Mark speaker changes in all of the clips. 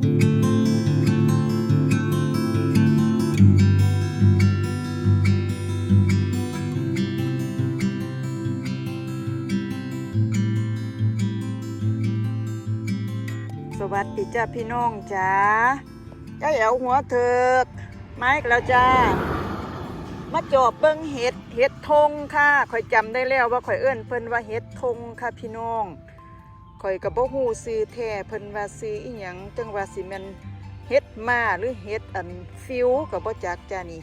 Speaker 1: สวัสดีจ้าพี่น้องจ้าจ้าแอวหัวเถิกไม้แล้วจ้า มาจอบเบิ้งเห็ดเห็ดทงค่ะข่อยจำได้แล้วว่าข่อยเอื้อนเพิ่นว่าเห็ดทงค่ะพี่น้อง ข่อยกับบ่ฮู้ซื้อแท้เพิ่นว่าซื้ออีหยังจังว่าสิแม่นเห็ดมาหรือเห็ดอันฟิวก็บ่จักจ้านี่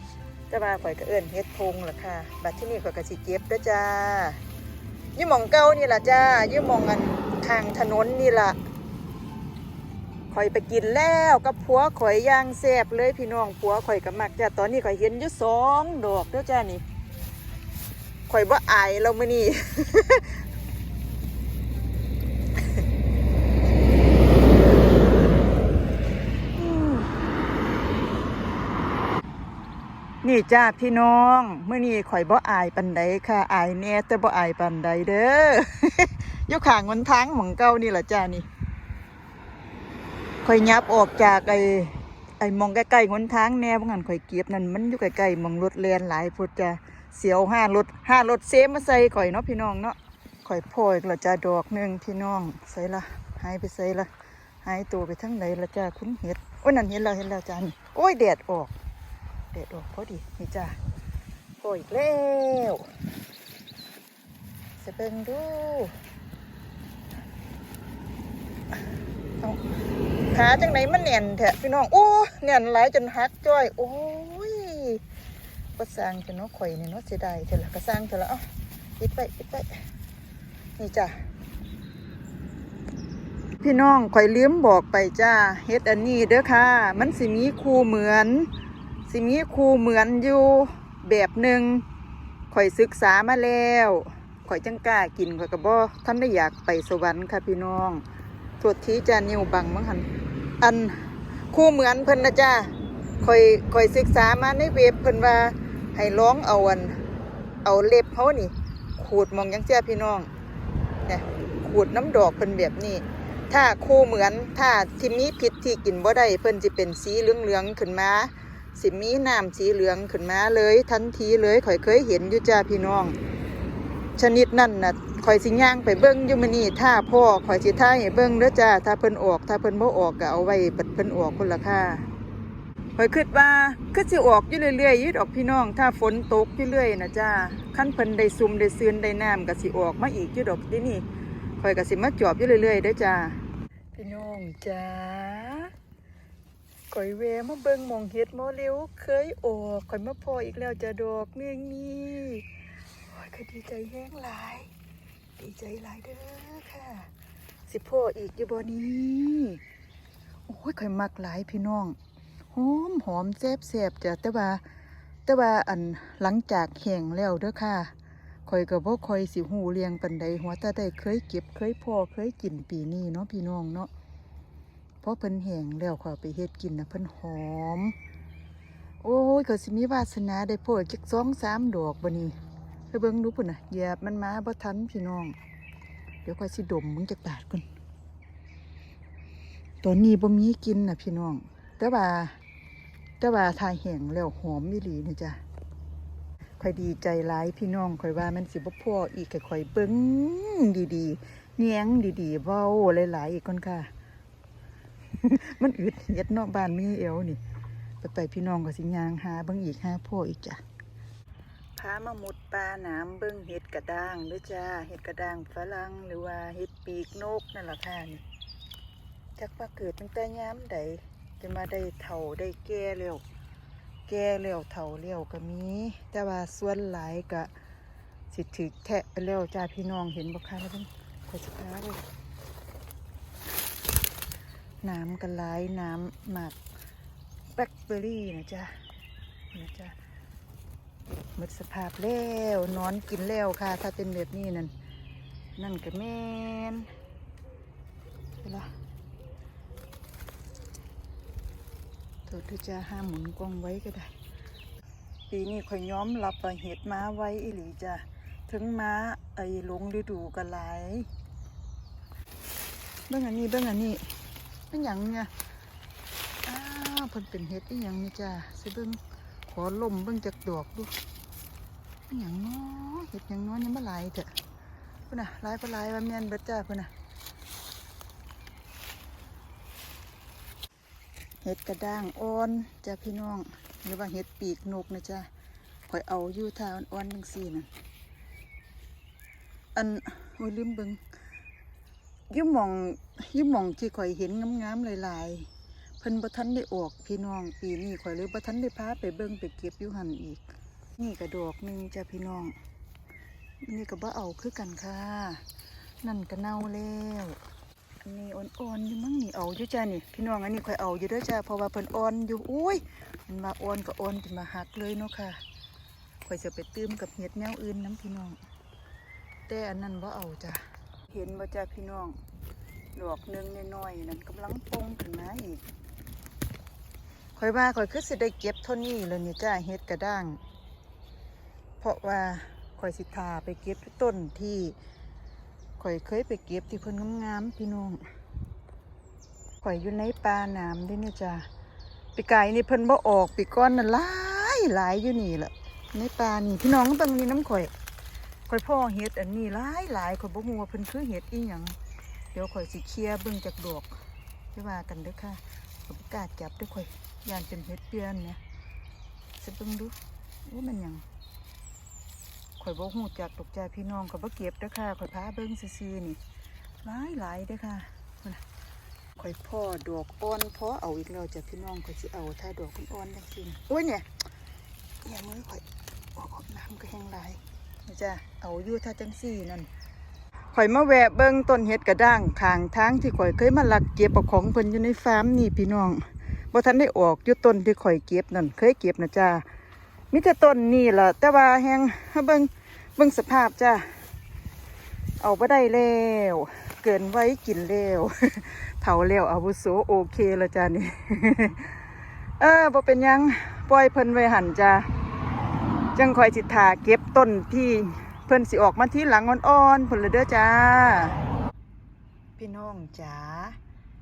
Speaker 1: แต่ว่าข่อยก็เอื้นเห็ดทงล่ะค่ะบัดที่นี่ข่อยก็สิเก็บเด้อจ้าอยู่หม่องเก่านี่ล่ะจ้าอยู่หม่องอันข้างถนนนี่ล่ะข่อยไปกินแล้วกับผัวข่อยย่างแซ่บเลยพี่น้องผัวข่อยก็มักจ้ะตอนนี้ข่อยเห็นอยู่สองดอกเด้อจ้านี่ข่อยว่อายเรามื้อนี้ นี่จ้าพี่น้องเมื่อนี้ข่อยบ่อายปันใดค่ะอายแน่แต่บ่อายปันใดเด้อยู่ข้างหนทางหมองเก่านี่แหละจ้านี่ข่อยยับออกจากไอ้ไอ้มองใกล้ๆหนทางแน่พวงั้นข่อยเก็บนั่นมันอยู่ใกล้ๆหมองรถแล่นหลายพุดจะเสียวห้ารถห้ารถเซฟมาใส่ข่อยเนาะพี่น้องเนาะข่อยพ่อยกระจาดอกหนึ่งพี่น้องใส่ละหายไปใส่ละหายตัวไปทั้งไหนละจ้าคุณเห็ดโอ้ยนั่นเห็นแล้วเห็นแล้วจ้านี่โอ้ยแดดออก ดดออกพอดีนี่จ้าโอ้ยอีกแล้วจะเบิ่งดูขาจังไหนมันแน่นแท้พี่น้อง โอ้แน่นหลายจนหักจ้อย โอ้ยก็สร้างจะเนาะข่อยเนี่ยนาะเสียดายเถอะละก็สร้างเถอะละเอ้าปิดไปปิดไปนี่จ้ะพี่น้องข่อยลืมบอกไปจ้าเฮ็ดอันนี้เด้อค่ะ มันสิมีคูเหมือน สิมีครูเหมือนอยู่แบบหนึ่งข่อยศึกษามาแล้วข่อยจังกล้ากินข่อยก็บ่ท่านได้อยากไปสวรรค์ค่ะพี่น้องโทษทีจานิวบังมั้งหันอันคู่เหมือนเพิ่นนะจ้าคอยคอยศึกษามาในเว็บเพิ่นว่าให้ร้องเอาอัน เอาเล็บเขานี่ ขูดมองยังเจ้าพี่น้องเนี่ยขูดน้ำดอกเพิ่นแบบนี้ ถ้าคู่เหมือนถ้าที่มีพิษที่กินบ่ได้เพิ่นจะเป็นสีเหลืองๆขึ้นมา สิมีน้ำสีเหลืองขึ้นมาเลยทันทีเลยข่อยเคยเห็นอยู่จ้าพี่น้อง ชนิดนั่นน่ะข่อยสิย่างไปเบิ้งอยู่มื้อนี้ถ้าพ่อข่อยสิท่าให้เบิ้งเด้อจ้าถ้าเพิ่นออกถ้าเพิ่นบ่ออกก็เอาไว้บัดเพิ่นออกพุ่นละค่ะข่อยคิดว่าคือสิออกอยู่เรื่อยๆยู่ดออกพี่น้อง ถ้าฝนตกอยู่เรื่อยนะจ้าคั้นเพิ่นได้ซุ่มได้ซืนได้น้ำก็สิออกมาอีกยู่ดออกเดินี่ข่อยก็สิมาจอบอยู่เรื่อยๆเด้อจ้าพี่น้องจ้า ข่อยแวมาเบิ่งมองเฮ็ดมอเร็วเคยออกข่อยมาพออีกแล้วจ้าดอกหนึงนี่โอ้ยก็ดีใจแห้งหลาย ดีใจหลายเด้อค่ะ สิพ่ออีกอยู่บ่นี้โอ้ยข่อยมักหลายพี่น้องหอมหอมแซ่บแซ่บจ้ะแต่ว่า แต่ว่าอันหลังจากแห้งแล้วเด้อค่ะข่อยก็บ่ค่อยสิหูเรียงปันใดหัวต่ได้เคยเก็บเคยพ่อเคยกินปีนี้เนาะพี่น้องเนาะ พราะเพิ่นแห้งแล้วขอยไปเฮ็ดกินนะเพิ่นหอม โอ้ยก็สิมีวาสนาได้พ่อจักสองสามดอกบ่นี้ไปเบิ่งดูปุ่นน่ะเหยียบมันมาบ่ทันพี่น้อง เดี๋ยวค่อยสิดมมึงจะปาดก่อนตอนนี้บ่มีกินน่ะพี่น้อง แต่ว่าแต่ว่าทายแห้งแล้วหอมอีหลีนี่จ้ะค่อยดีใจหลายพี่น้องค่อยว่ามันสิบ่พออีกค่อยเบิ่งดีๆแยงดีๆเว้าหลายๆอีกก่อนค่ะ มันอึดเฮ็ดนอกบ้านมีเอวนี่ ไปไปพี่น้องก็สิยางหาเบิ่งอีกหาพ่ออีกจ้ะพามาหมุดปลาหน้ำเบิ้งเห็ดกระด้างด้วยจ้าเห็ดกระด้างฝรั่งหรือว่าเห็ดปีกนกนั่นแหละค่ะนี่จักว่าเกิดตั้งแต่ย้ำใดจะมาได้เถ่าได้แก่เร็วแก่เร็วเถ่าเร็วก็มี แต่ว่าส่วนหลายก็สิถือแทะไปแล้วจ้าพี่น้องเห็นบ่คะแล้วเพิ่นขอสพาเลย น้ำกันหลน้ำหมากแบล็คเบอร์รี่นะจ้านะจ้าหมดสภาพแล้วนอนกินแล้วค่ะ ถ้าเป็นแบบนี้นั่นนั่นก็แม่นเวลาตัวที่จะห้ามหมุนกล้องไว้ก็ได้ ปีนี้ข่อยย้อมรับเห็ดม้าไว้อีหลีจ้ะถึงม้าไอ้ลงฤดูกันหลายเบื้องอันนี้เบื้องอันนี้ เป็นหยังเนี่ยเพิ่นเป็นเฮ็ดอีหยังนี่จ้าสิเบิ่งขอลมเบิ่งจักดอกดูอีหยังเนาะเฮ็ดหยังเนาะนี่มาหลายเถอะพุ่นน่ะหลายบ่หลายว่าแม่นเบิดจ้าพุ่นน่ะเฮ็ดกระด้างอ่อนจ้าพี่น้องหรือว่าเฮ็ดปีกนกนะจ้าข่อยเอาอยู่ท่าอ่อนๆจังซี่นั่นอันโอ้ยลืมเบิ่ง ยิ้มมองยิ้มมองที่ข่อยเห็นงามๆหลายๆเพิ่นบ่ทันได้ออกพี่น้องปีนี้ข่อยเลยบ่ทันได้พาไปเบิ่งไปเก็บอยู่หั่นอีก นี่ก็ดอกหนึงจ้ะพี่น้อง นี่ก็บ่เอาคือกันค่ะ นั่นก็เน่าแล้วอันนี้อ่อนๆอยู่มั้งนี่เอาอยู่จ้ะนี่ พี่น้องอันนี้ข่อยเอาอยู่เด้อจ้ะเพราะว่าเพิ่นอ่อนอยู่อุ้ยมันมาอ่อนก็อ่อนจนมาหักเลยเนาะค่ะข่อยจะไปตื้มกับเห็ดแนวอื่นน้ำพี่น้องแต่อันนั้นบ่เอาจ้ะ เห็นบ่จ้ะพี่น้องดอกหนึ่งน้อยๆนั่นกำลังปงขึ้นมาอีกข่อยว่าข่อยคือสิได้เก็บเท่านี้เลยนี่จ้าเฮ็ดกระด้าง เพราะว่าข่อยสิทาไปเก็บต้นที่ข่อยเคยไปเก็บที่เพิ่นงามๆพี่น้องข่อยอยู่ในป่าน้ำด้วยเนี่ยจ้าปีกายนี่เพิ่นบ่ออกปีก้อนน่ะหลายหลายอยู่นี่แหละในป่านี่พี่น้องเบิ่งนี่น้ำข่อย ข่อยพ่อเฮ็ดอันนี้หลายหลายข่อยบ่ฮู้ว่าเพิ่นคือเฮ็ดอีหยังเดี๋ยวข่อยสิเคลียร์เบิ่งจากดอกจะว่ากันเด้อค่ะข่อยบ่กล้าจับเด้อข่อยยานเป็นเห็ดเปียนเนี่ยจะเบิ่งดูว่ามันหยังข่อยบ่ฮู้จักตกใจพี่น้องข่อยบ่เก็บเด้อค่ะข่อยพาเบิ่งซื่อๆนี่หลายหลายๆเด้อค่ะข่อยพ่อดอกอ่อนพอเอาอีกแล้วจ้ะพี่น้องข่อยสิเอาถ้าดอกมันอ่อนจังซี่นะโอ้ยเนี่ยอย่ามือข่อยโอ้น้ำก็แห้งหลาย จ้ะเอาอยู่ถ้าจังซี่นั่นข่อยมาแวะเบิ่งต้นเห็ดกระด้างข้างทางที่ข่อยเคยมาลักเก็บเอาของเพิ่นอยู่ในฟาร์มนี่พี่น้องบ่ทันได้ออกอยู่ต้นที่ข่อยเก็บนั่นเคยเก็บนะจ้ามีแต่ต้นนี่ล่ะแต่ว่าแฮงเบิ่งเบิ่งสภาพจ้าเอาบ่ได้แล้วเกินไว้กินแล้วเฒ่าแล้วอาวุโสโอเคแล้วจ้านี่เออบ่เป็นยังปล่อยเพิ่นไว้หันจ้า จังข่อยสิทาเก็บต้นที่เพิ่นสิออกมาที่หลังอ่อนๆพุ่นลเด้อจ้า พี่น้องจ๋า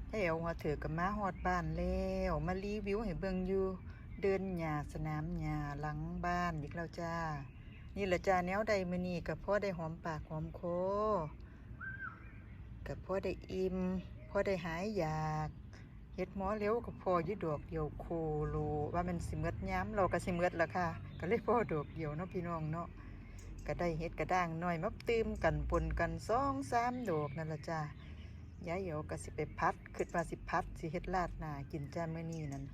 Speaker 1: ให้เอาหัวเถือกับมาฮอดบ้านแล้วมารีวิวให้เบิ่งอยู่ เดินหญ้าสนามหญ้าหลังบ้านอีกแล้วจ้า นี่แหละจ้าแนวใดมือนี้กับพ่อได้หอมปากหอมคอกับพ่อได้อิ่มพ่อได้หายอยาก เฮ็ดหมอเร็วกับพอยู่ดอกเดียวโคโลว่ามันสิเมดย้ำเราก็สิเมดละค่ะก็เลยพ่อดอกเดียวเนาะพี่น้องเนาะก็ได้เฮ็ดกระด้างน้อยมาตื้มกันปนกันสองสามดอกนั่นละจ้ายายเหี่ยวก็สิไปพัดขึ้นมาสิพัดสิเฮ็ดลาดหนากินจ้ามื้อนี้นั่น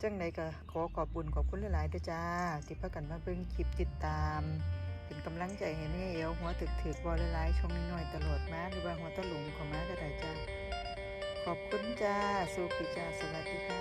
Speaker 1: จังใดก็ขอขอบคุญขอบคุณหลายๆด้อจ้าที่พากันมาเบิ่งคลิปติดตาม เป็นกำลังใจให้แม่เอ๋วหัวถึกถึกๆบ่หลายๆช่องน้อยตลอดมาหรือว่าหัวตะหลงของมาก็ได้จ้า ขอบคุณจ้า สุขิจ้า สวัสดีค่ะ